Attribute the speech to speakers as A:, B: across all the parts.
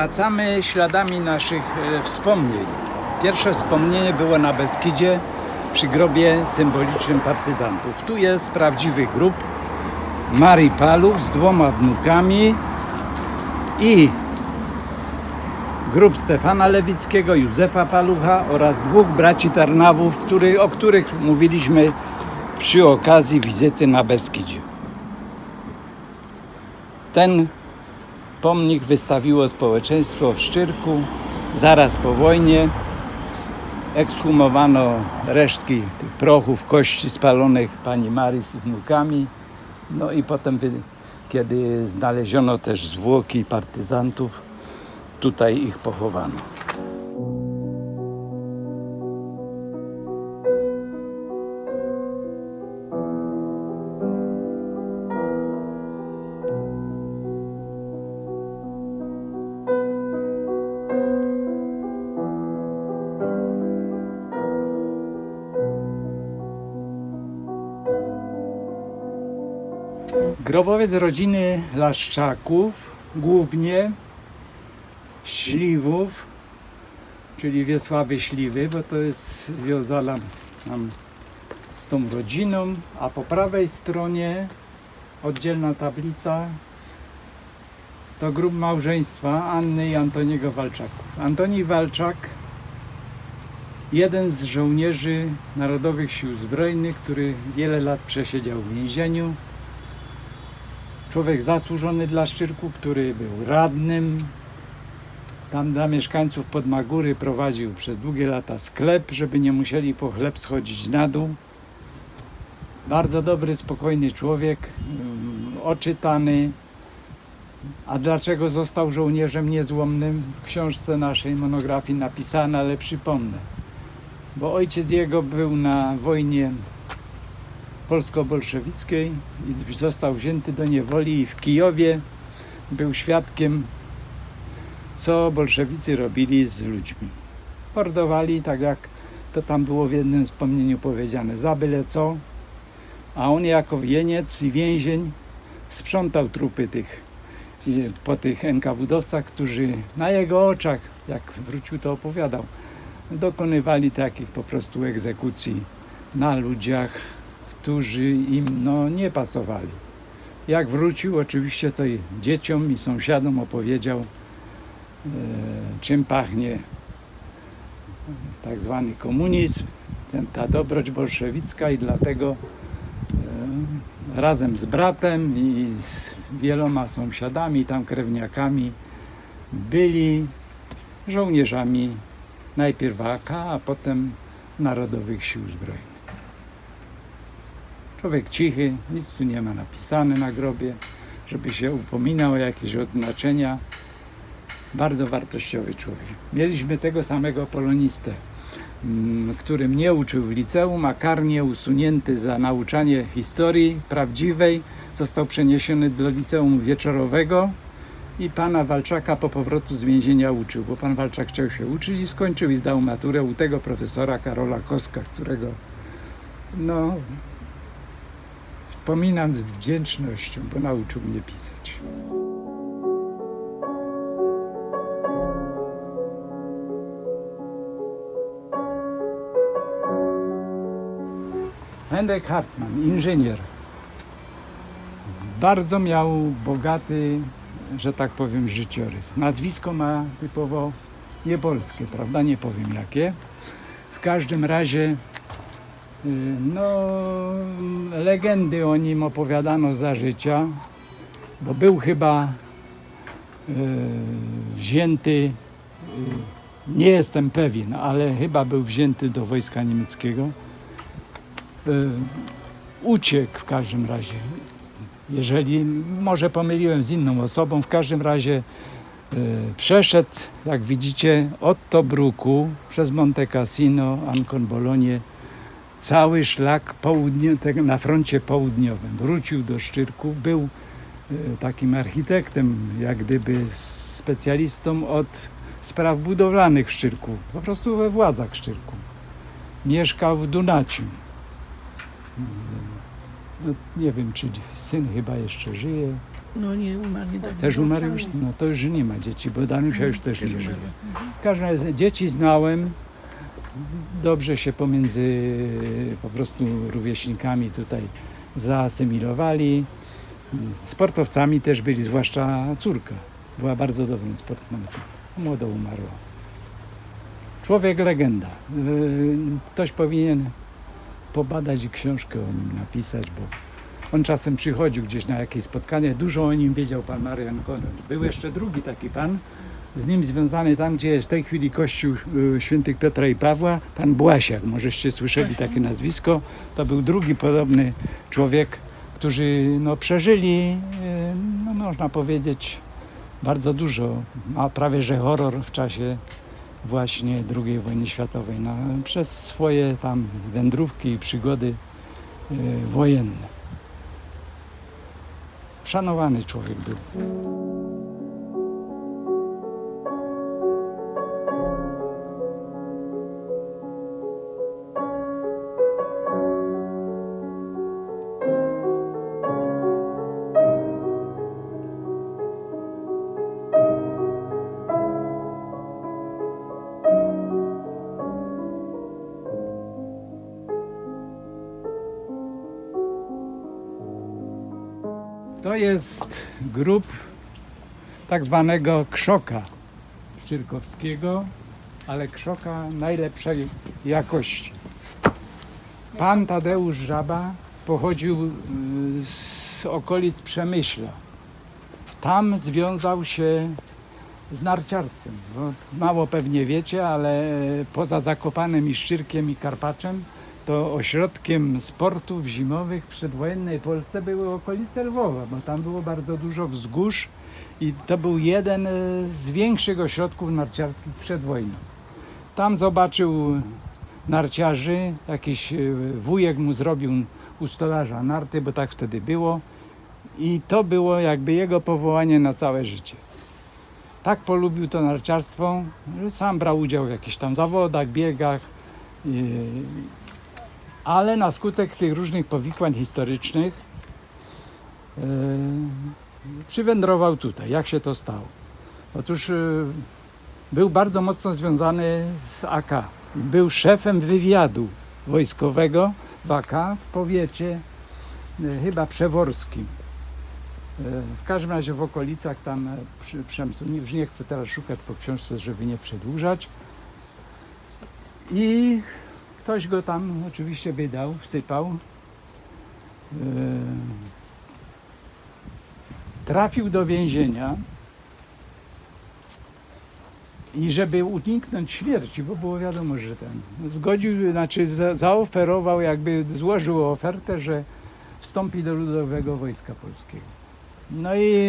A: Wracamy śladami naszych e, wspomnień. Pierwsze wspomnienie było na Beskidzie przy grobie symbolicznym partyzantów. Tu jest prawdziwy grób Marii Paluch z dwoma wnukami i grób Stefana Lewickiego, Józefa Palucha oraz dwóch braci Tarnawów, który, o których mówiliśmy przy okazji wizyty na Beskidzie. Ten pomnik wystawiło społeczeństwo w Szczyrku zaraz po wojnie. Ekshumowano resztki tych prochów, kości spalonych pani Marii z wnukami. No i potem, kiedy znaleziono też zwłoki partyzantów, tutaj ich pochowano. Grobowiec rodziny Laszczaków, głównie Śliwów, czyli Wiesławy Śliwy, bo to jest związana nam z tą rodziną, a po prawej stronie oddzielna tablica to grób małżeństwa Anny i Antoniego Walczaków. Antoni Walczak, jeden z żołnierzy Narodowych Sił Zbrojnych, który wiele lat przesiedział w więzieniu, człowiek zasłużony dla Szczyrku, który był radnym. Tam dla mieszkańców Podmagury prowadził przez długie lata sklep, żeby nie musieli po chleb schodzić na dół. Bardzo dobry, spokojny człowiek, mm, oczytany. A dlaczego został żołnierzem niezłomnym? W książce naszej monografii napisane, ale przypomnę. Bo ojciec jego był na wojnie polsko-bolszewickiej i został wzięty do niewoli i w Kijowie był świadkiem, co bolszewicy robili z ludźmi. Mordowali, tak jak to tam było w jednym wspomnieniu powiedziane, za byle co, a on jako wieniec i więzień sprzątał trupy tych po tych NKWD-owcach, którzy na jego oczach, jak wrócił to opowiadał, dokonywali takich po prostu egzekucji na ludziach, którzy im no, nie pasowali. Jak wrócił, oczywiście to i dzieciom i sąsiadom opowiedział, e, czym pachnie tak zwany komunizm, ten, ta dobroć bolszewicka i dlatego e, razem z bratem i z wieloma sąsiadami, tam krewniakami byli żołnierzami najpierw AK, a potem Narodowych Sił Zbrojnych. Człowiek cichy, nic tu nie ma napisane na grobie, żeby się upominał o jakieś odznaczenia. Bardzo wartościowy człowiek. Mieliśmy tego samego polonistę, mm, który mnie uczył w liceum, a karnie usunięty za nauczanie historii prawdziwej został przeniesiony do liceum wieczorowego i pana Walczaka po powrotu z więzienia uczył, bo pan Walczak chciał się uczyć i skończył i zdał maturę u tego profesora Karola Koska, którego no, wspominam z wdzięcznością, bo nauczył mnie pisać. Hendrik Hartmann, inżynier. Bardzo miał bogaty, że tak powiem, życiorys. Nazwisko ma typowo niepolskie, prawda? Nie powiem jakie. W każdym razie no, legendy o nim opowiadano za życia, bo był chyba y, wzięty, y, nie jestem pewien, ale chyba był wzięty do wojska niemieckiego. Y, uciekł w każdym razie. Jeżeli, może pomyliłem z inną osobą, w każdym razie y, przeszedł, jak widzicie, od Tobruku przez Monte Cassino, Ancon Bologna, cały szlak południe, tego na froncie południowym. Wrócił do Szczyrków, był y, takim architektem, jak gdyby specjalistą od spraw budowlanych w Szczyrku, po prostu we władzach Szczyrku. Mieszkał w Dunaciu. No, nie wiem, czy syn chyba jeszcze żyje.
B: No nie umarł nie tak.
A: Też umarł już? No to już nie ma dzieci, bo Danusia już też nie żyje. W każdym razie dzieci znałem. Dobrze się pomiędzy po prostu rówieśnikami tutaj zaasymilowali. Sportowcami też byli, zwłaszcza córka. Była bardzo dobrym sportsmenką. Młodo umarła. Człowiek legenda. Yy, Ktoś powinien pobadać i książkę o nim napisać, bo on czasem przychodził gdzieś na jakieś spotkanie. Dużo o nim wiedział pan Marian Konrad. Był jeszcze drugi taki pan, z nim związany tam, gdzie jest w tej chwili kościół y, świętych Piotra i Pawła, pan Błasiak, możeście słyszeli takie nazwisko. To był drugi podobny człowiek, którzy no, przeżyli, y, no, można powiedzieć, bardzo dużo, a prawie że horror w czasie właśnie II wojny światowej, no, przez swoje tam wędrówki i przygody y, wojenne. Szanowany człowiek był. To jest grób tak zwanego krzoka szczyrkowskiego, ale krzoka najlepszej jakości. Pan Tadeusz Żaba pochodził y, z okolic Przemyśla. Tam związał się z narciarstwem. Bo mało pewnie wiecie, ale poza Zakopanem i Szczyrkiem i Karpaczem to ośrodkiem sportów zimowych w przedwojennej Polsce były okolice Lwowa, bo tam było bardzo dużo wzgórz i to był jeden e, z większych ośrodków narciarskich przed wojną. Tam zobaczył narciarzy, jakiś e, wujek mu zrobił u stolarza narty, bo tak wtedy było i to było jakby jego powołanie na całe życie. Tak polubił to narciarstwo, że sam brał udział w jakichś tam zawodach, biegach, ale na skutek tych różnych powikłań historycznych e, przywędrował tutaj. Jak się to stało? Otóż e, był bardzo mocno związany z AK. Był szefem wywiadu wojskowego w AK w powiecie e, chyba przeworskim. W każdym razie w okolicach tam przy Przemysłu. Już nie chcę teraz szukać po książce, żeby nie przedłużać. I ktoś go tam oczywiście wydał, wsypał. E, Trafił do więzienia i żeby uniknąć śmierci, bo było wiadomo, że ten zgodził, znaczy za, zaoferował, jakby złożył ofertę, że wstąpi do Ludowego Wojska Polskiego. No i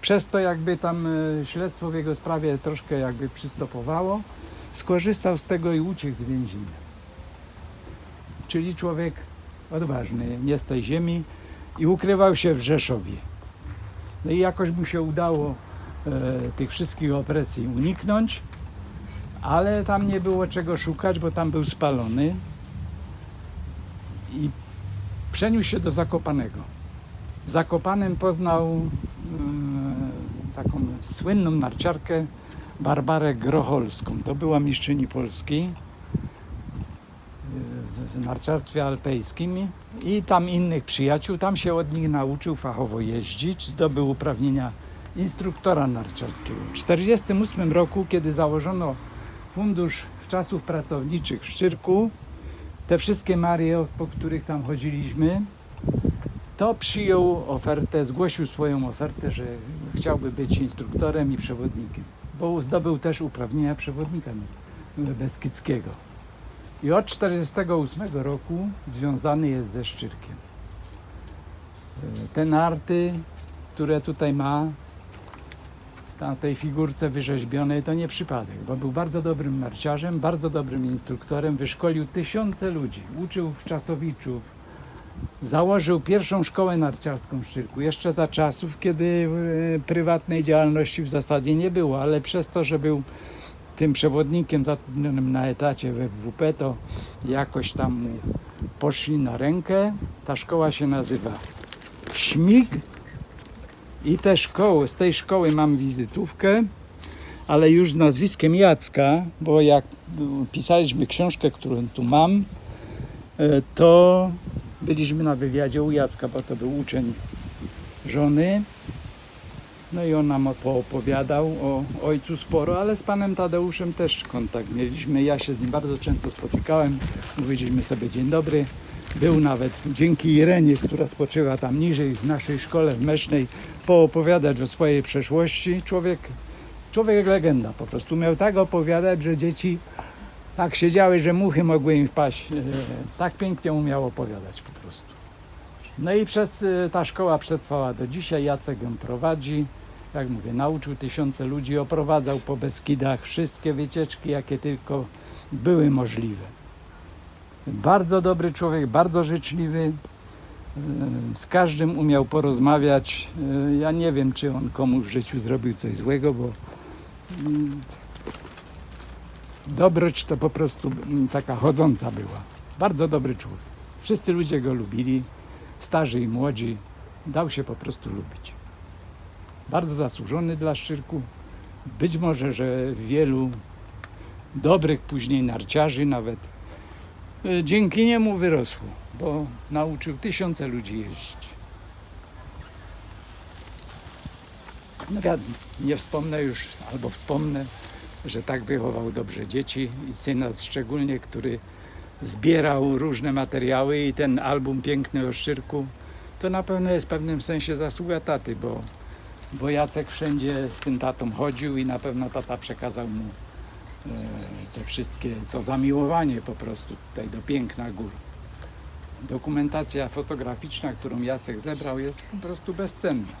A: przez to jakby tam e, śledztwo w jego sprawie troszkę jakby przystopowało, skorzystał z tego i uciekł z więzienia. Czyli człowiek odważny, nie z tej ziemi i ukrywał się w Rzeszowie. No i jakoś mu się udało e, tych wszystkich opresji uniknąć, ale tam nie było czego szukać, bo tam był spalony i przeniósł się do Zakopanego. W Zakopanem poznał e, taką słynną narciarkę Barbarę Grocholską. To była mistrzyni Polski narciarstwie alpejskim i tam innych przyjaciół. Tam się od nich nauczył fachowo jeździć, zdobył uprawnienia instruktora narciarskiego. W 1948 roku, kiedy założono fundusz czasów pracowniczych w Szczyrku, te wszystkie Marie, po których tam chodziliśmy, to przyjął ofertę, zgłosił swoją ofertę, że chciałby być instruktorem i przewodnikiem, bo zdobył też uprawnienia przewodnika Beskidzkiego. I od 1948 roku związany jest ze Szczyrkiem. E, Te narty, które tutaj ma, na tej figurce wyrzeźbionej, to nie przypadek, bo był bardzo dobrym narciarzem, bardzo dobrym instruktorem, wyszkolił tysiące ludzi, uczył Czasowiczów, założył pierwszą szkołę narciarską w Szczyrku, jeszcze za czasów, kiedy e, prywatnej działalności w zasadzie nie było, ale przez to, że był tym przewodnikiem zatrudnionym na etacie we WP, to jakoś tam poszli na rękę. Ta szkoła się nazywa Śmig I te szkoły, z tej szkoły mam wizytówkę, ale już z nazwiskiem Jacka, bo jak pisaliśmy książkę, którą tu mam, e, to byliśmy na wywiadzie u Jacka, bo to był uczeń żony. No i on nam opowiadał o ojcu sporo, ale z panem Tadeuszem też kontakt mieliśmy. Ja się z nim bardzo często spotykałem, mówiliśmy sobie dzień dobry. Był nawet dzięki Irenie, która spoczywa tam niżej w naszej szkole w Mesznej, poopowiadać o swojej przeszłości. Człowiek, człowiek legenda po prostu. Miał tak opowiadać, że dzieci tak siedziały, że muchy mogły im wpaść. E, Tak pięknie umiał opowiadać po prostu. No i przez e, ta szkoła przetrwała do dzisiaj. Jacek ją prowadzi. Jak mówię, nauczył tysiące ludzi, oprowadzał po Beskidach wszystkie wycieczki, jakie tylko były możliwe. Bardzo dobry człowiek, bardzo życzliwy. e, Z każdym umiał porozmawiać. E, Ja nie wiem, czy on komuś w życiu zrobił coś złego, bo mm, dobroć to po prostu taka chodząca była. Bardzo dobry człowiek. Wszyscy ludzie go lubili, starzy i młodzi. Dał się po prostu lubić. Bardzo zasłużony dla Szczyrku. Być może, że wielu dobrych później narciarzy nawet y, dzięki niemu wyrosło, bo nauczył tysiące ludzi jeździć. No wiadomo, nie wspomnę już, albo wspomnę, że tak wychował dobrze dzieci i syna szczególnie, który zbierał różne materiały i ten album Piękny o Szczyrku, to na pewno jest w pewnym sensie zasługa taty, bo, bo Jacek wszędzie z tym tatą chodził i na pewno tata przekazał mu e, te wszystkie, to zamiłowanie po prostu tutaj do piękna gór. Dokumentacja fotograficzna, którą Jacek zebrał jest po prostu bezcenna.